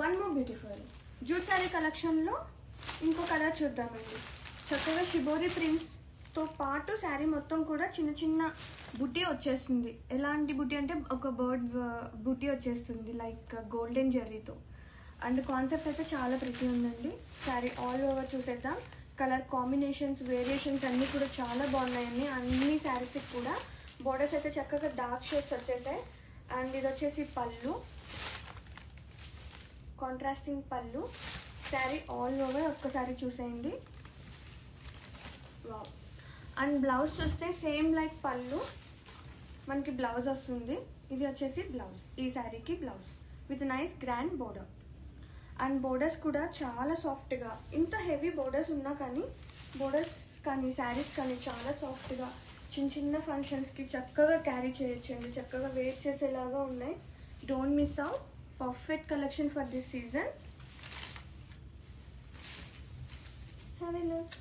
One more beautiful jute sari కలెక్షన్లో ఇంకో colour చూద్దామండి. చక్కగా షిబోరి ప్రింట్స్తో పాటు శారీ మొత్తం కూడా చిన్న చిన్న బుట్టి వచ్చేస్తుంది. ఎలాంటి బుట్టి అంటే ఒక బర్డ్ uh, బుట్టి వచ్చేస్తుంది లైక్ గోల్డెన్ జెర్రీతో అండ్ కాన్సెప్ట్ అయితే చాలా ప్రతి ఉందండి. శారీ ఆల్ ఓవర్ చూసేద్దాం. కలర్ కాంబినేషన్స్ వేరియేషన్స్ అన్నీ కూడా చాలా బాగున్నాయండి. అన్ని శారీస్కి కూడా బోర్డర్స్ అయితే చక్కగా డార్క్ షేడ్స్ వచ్చేసాయి. అండ్ ఇది వచ్చేసి పళ్ళు. కాంట్రాస్టింగ్ పళ్ళు. శారీ ఆల్ ఓవర్ ఒక్కసారి చూసేయండి. వావ్ అండ్ బ్లౌజ్ చూస్తే సేమ్ లైక్ పళ్ళు. మనకి బ్లౌజ్ వస్తుంది. ఇది వచ్చేసి బ్లౌజ్ ఈ శారీకి blouse with nice grand border and borders కూడా చాలా సాఫ్ట్గా ఇంత హెవీ బోర్డర్స్ ఉన్నా కానీ బోర్డర్స్ కానీ శారీస్ కానీ చాలా సాఫ్ట్గా చిన్న చిన్న ఫంక్షన్స్కి చక్కగా క్యారీ చేయొచ్చండి. చక్కగా వేర్ చేసేలాగా ఉన్నాయి. Don't miss out perfect collection for this season. Have a look.